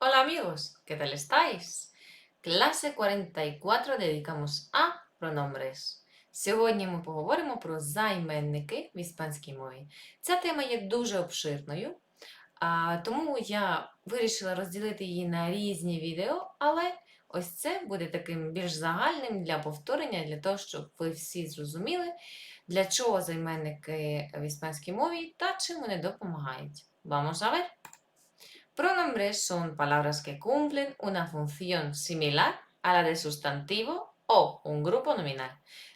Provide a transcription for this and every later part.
Hola amigos, ¿qué tal estáis? Clase 44 dedicamos a pronombres. Сьогодні ми поговоримо про займенники в іспанській мові. Ця тема є дуже обширною, тому я вирішила розділити її на різні відео, але ось це буде таким більш загальним для повторення, для того, щоб ви всі зрозуміли, для чого займенники в іспанській мові та чим вони допомагають. Vamos a ver. Pronombres son palabras que cumplen una función similar a la de sustantivo o un grupo nominal.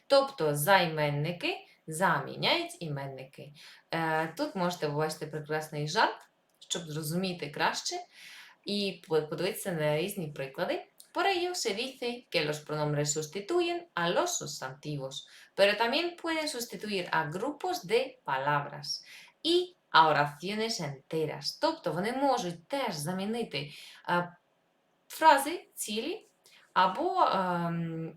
Тобто займенники заміняють іменники. Е, Тут можете побачити прекрасний жарт, щоб зрозуміти краще і по- подивитися на різні приклади. Por ello se dice que los pronombres sustituyen a los sustantivos, pero también pueden sustituir a grupos de palabras y a oraciones enteras. Тобто вони можуть теж замінити е, фрази цілі або ем,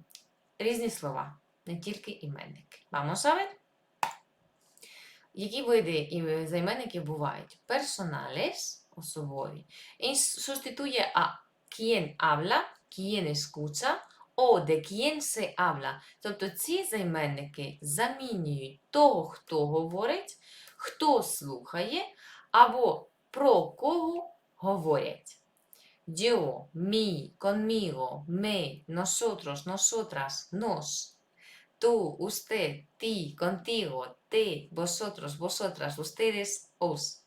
різні слова, не тільки іменники. Vamos a ver. Які види займенників бувають? Personales, особові. І sustituye a quien habla, quien escucha, o de quien se habla. Тобто ці займенники замінюють того, хто говорить, хто слухає, або про кого говорять. Yo, mí, conmigo, me, nosotros, nosotras, nos. Tú, usted, ti, contigo, te, vosotros, vosotras, ustedes, os.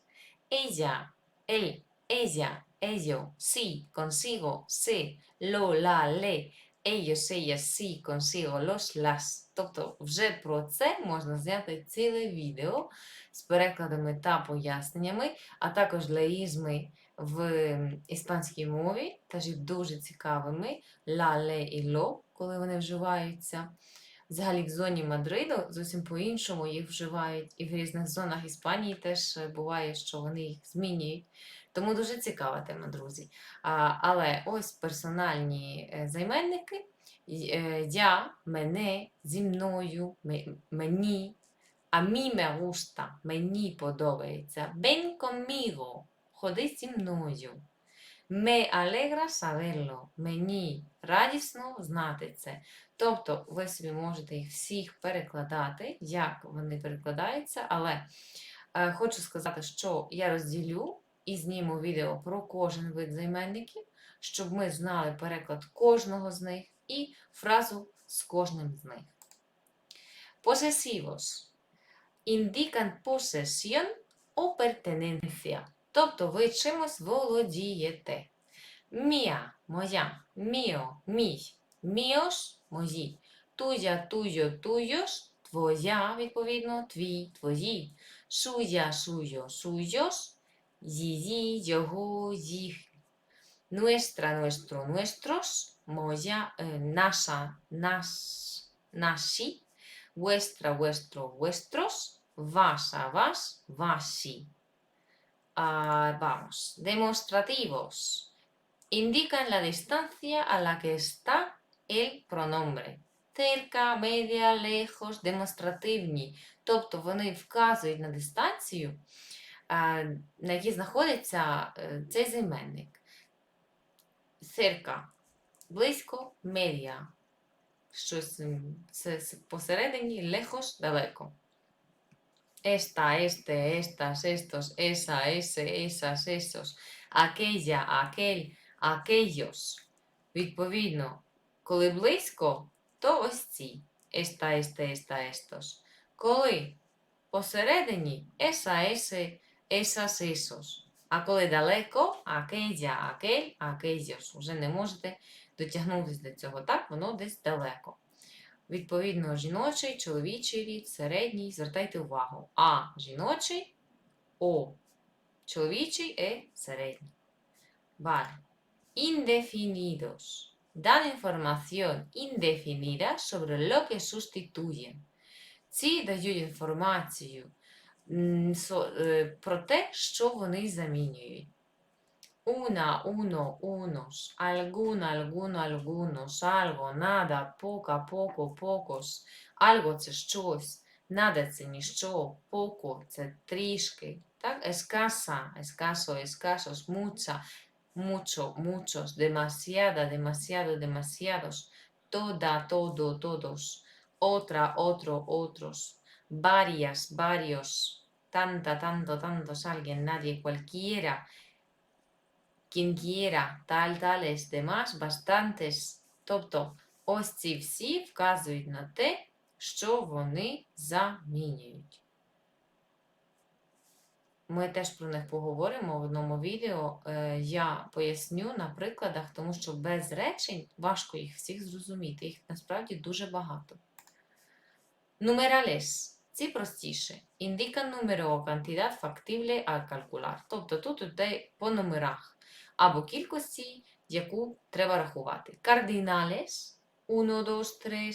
Ella, él, ella, ello, sí, consigo, se, lo, la, le, ellos, ellas, sí, consigo, los, las. Тобто вже про це можна зняти ціле відео з перекладами та поясненнями, а також леїзми в іспанській мові, теж дуже цікавими. Ла, ле і ло, коли вони вживаються. Взагалі в зоні Мадриду зовсім по-іншому їх вживають, і в різних зонах Іспанії теж буває, що вони їх змінюють. Тому дуже цікава тема, друзі. А, але ось персональні е, займенники. Е, Я, мене, зі мною, мені, а мі me gusta, мені подобається. Ven conmigo, ходи зі мною. Me alegra saberlo, мені радісно знати це. Тобто ви собі можете їх всіх перекладати, як вони перекладаються, але е, хочу сказати, що я розділю і зніму відео про кожен вид займенників, щоб ми знали переклад кожного з них і фразу з кожним з них. Posesivos indican posesión o pertenencia. Тобто ви чимось володієте. Мія моя, міо мій, міош мої, туя, туйо, туйош, твоя, відповідно, твій, твої, шуя, шуйо, шуйош, її, його, їх, nuestra, nuestro, nuestros, моя, е, наша, наш, наші, vuestra, vuestro, vuestros, ваша, ваш, ваші. Ah, vamos, demostrativos. Indican la distancia a la que está el pronombre. Cerca, media, lejos, демонстративні. Тобто вони вказують на дистанцію, а, на якій знаходиться е, цей займенник. Cerca – близько, media – щось це посередині, lejos – далеко. Esta, este, estas, estos, esa, ese, esas, esos, aquella, aquel, aquellos. Відповідно, коли близько, то ось ці. Esta, este, esta, estos. Коли посередині, esa, ese, esas, esos. А коли далеко, aquella, aquel, aquellos. Уже не можете дотягнутися до цього. Так, воно десь далеко. Відповідно, жіночий, чоловічий рід, середній. Звертайте увагу. А жіночий, О. Чоловічий, Е середній. Vale. Indefinidos. Dan información indefinida sobre lo que sustituyen. Ці дають інформацію про те, що вони замінюють. Una, uno, unos, alguna, alguno, algunos, algo, nada, poca, poco, pocos. Algo це щось, nada це ніщо, poco це трішки. Так? Escasa, escaso, escasos, mucha, mucho, muchos, demasiada, demasiado, demasiados, toda, todo, todos, otra, otro, otros, varias, varios, Tanta, tanto, tantos, alguien, nadie, cualquiera, quien quiera, tal, tales, demás, bastantes. Тобто ось ці всі вказують на те, що вони замінюють. Ми теж про них поговоримо в одному відео. Е, Я поясню на прикладах, тому що без речень важко їх всіх зрозуміти. Їх насправді дуже багато. Numerales. Ці простіше. Indican número o factible al calcular. Тобто тут йде по номерах або кількості, яку треба рахувати. Cardinales 1, 2, 3.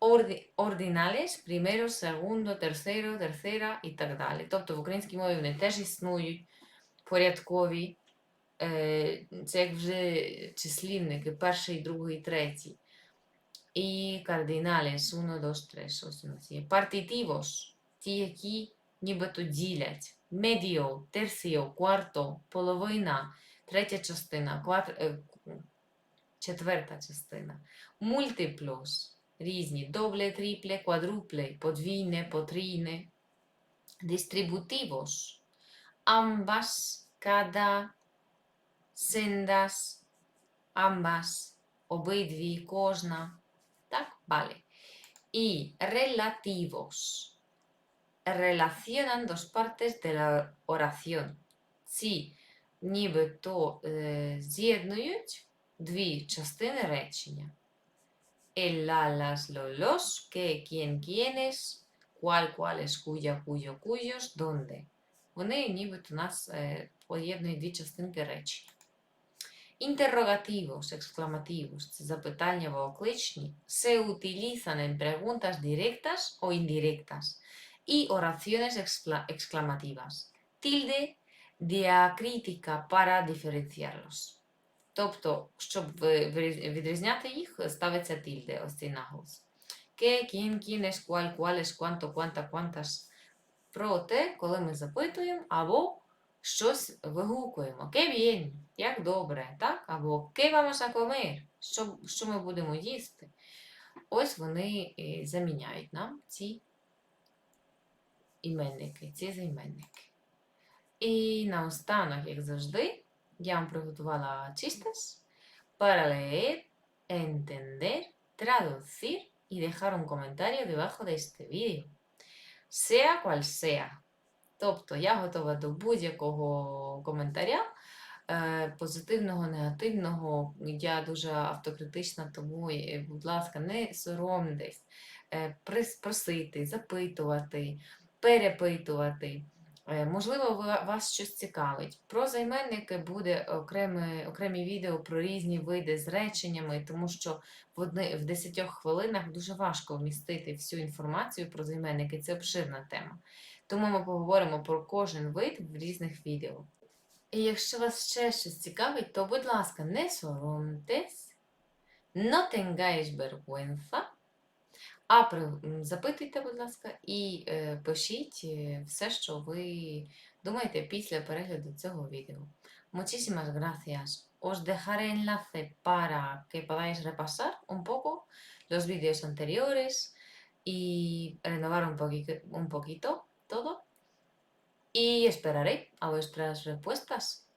Орди, ординалес, примеро, segundo, tercero, tercera і так далі. Тобто в українській мові вони теж існують порядкові. Це як вже числівники, перший, другий, третій. І кардиналес, 1, 2, 3. Ось у нас є. Партитивос, ті, які нібито ділять. Медіо, терсіо, кварто, половина, третя частина, квар... четверта частина. Мультиплус різні добле, тріпле, квадрупле, подвійне, потрійне. Distributivos. Ambas, cada, sendas, ambas, обидві, кожна. Так, vale. Y relativos. Relacionan dos partes de la oración. Ці нібито е, з'єднують дві частини речення. El, la, las, lo, los, que, quién, quiénes, cuál, cuáles, cuya, cuyo, cuyos, донde. Вони нібито у нас е, поєднують дві частинки речення. Interrogativos, exclamativos, запитання окличні, se utilizan en preguntas directas o indirectas y oraciones excla- exclamativas. Tilde diacrítica para diferenciarlos. Тобто, щоб відрізняти їх, ставиться тільде, ось цей наголос. Ке, кін, кінес, куаль, куалес, кванто, кванта, квантас. Про те, коли ми запитуємо або щось вигукуємо. Ке bien, як добре, так? Або ке vamos a comer, що, що ми будемо їсти. Ось вони е, заміняють нам ці іменники, ці займенники. І наостанок, як завжди, я вам приготувала chistes para leer, entender, traducir y dejar un comentario debajo de este vídeo. Sea cual sea. Тобто я готова до будь-якого коментаря, е, позитивного, негативного. Я дуже автокритична, тому, е, будь ласка, не соромтесь, е, просити, запитувати, перепитувати. Можливо, вас щось цікавить. Про займенники буде окреме, окремі відео про різні види з реченнями, тому що в, одни, в 10 хвилинах дуже важко вмістити всю інформацію про займенники. Це обширна тема. Тому ми поговоримо про кожен вид в різних відео. І якщо вас ще щось цікавить, то, будь ласка, не соромтесь, no tengáis vergüenza, а при- запитуйте, будь ласка, і е, пишіть е, все, що ви думаєте після перегляду цього відео. Muchísimas gracias. Os dejaré enlace para que podáis repasar un poco los vídeos anteriores y renovar un poquito, un poquito todo. Y esperaré a vuestras respuestas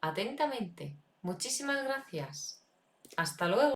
atentamente. Muchísimas gracias. Hasta luego.